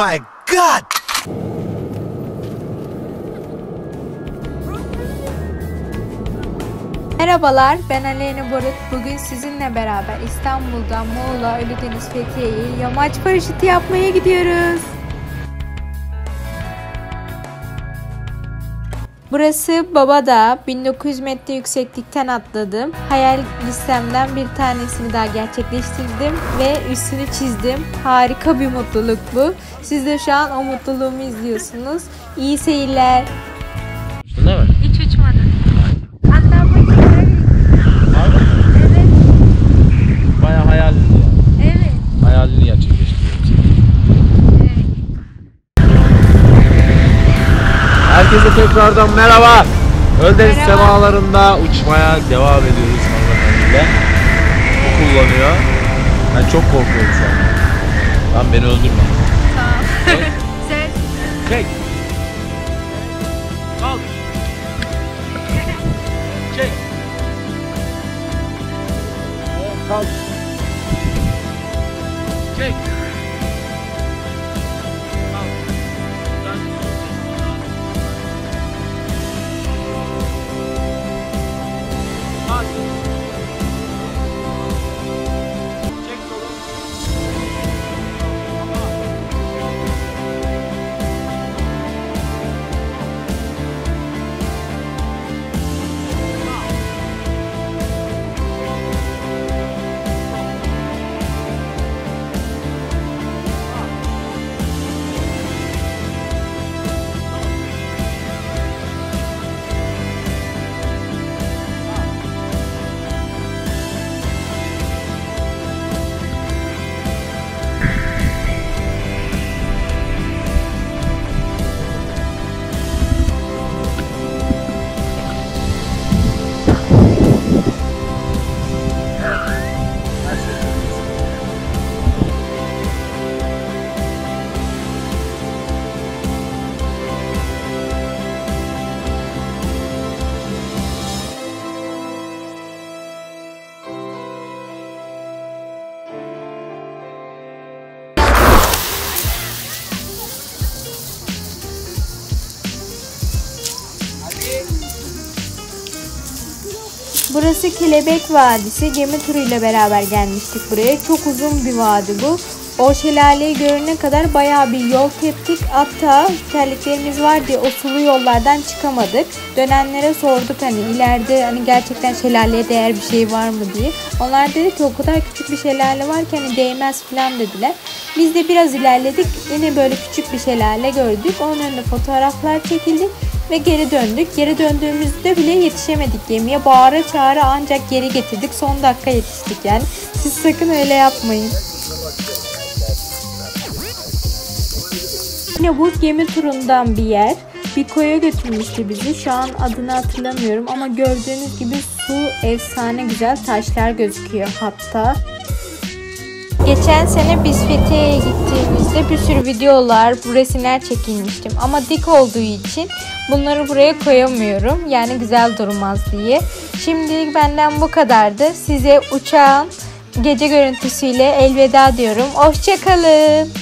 my god! Merhabalar, ben Aleyna Borut. Bugün sizinle beraber İstanbul'dan Muğla, Ölüdeniz, Fethiye'ye yamaç paraşütü yapmaya gidiyoruz. Burası Babadağ. 1900 metre yükseklikten atladım. Hayal listemden bir tanesini daha gerçekleştirdim ve üstünü çizdim. Harika bir mutluluk bu. Siz de şu an o mutluluğumu izliyorsunuz. İyi seyirler. Değil mi? Herkese tekrardan merhaba. Öldeniz semalarında uçmaya devam ediyoruz hanımefendiyle. O kullanıyor. Ben çok korkuyorum şu an. Lan beni öldürme. Tamam. Sen Çek. Al. Çek. Kalk. Çek. Burası Kelebek Vadisi. Gemi turuyla beraber gelmiştik buraya. Çok uzun bir vadi bu. O şelaleyi görene kadar bayağı bir yol teptik. Hatta terliklerimiz var diye o sulu yollardan çıkamadık. Dönenlere sorduk hani ileride hani gerçekten şelaleye değer bir şey var mı diye. Onlar dedi ki o kadar küçük bir şelale var ki hani değmez falan dediler. Biz de biraz ilerledik. Yine böyle küçük bir şelale gördük. Onun önünde fotoğraflar çekildi ve geri döndük. Geri döndüğümüzde bile yetişemedik gemiye. Bağıra çağıra ancak geri getirdik. Son dakika yetiştik yani. Siz sakın öyle yapmayın. Yine bu gemi turundan bir yer. Bir koya götürmüştü bizi. Şu an adını hatırlamıyorum ama gördüğünüz gibi su efsane güzel taşlar gözüküyor hatta. Geçen sene biz Fethiye'ye gittiğimizde bir sürü videolar, resimler çekilmiştim. Ama dik olduğu için bunları buraya koyamıyorum. Yani güzel durmaz diye. Şimdilik benden bu kadardı. Size uçağın gece görüntüsüyle elveda diyorum. Hoşçakalın.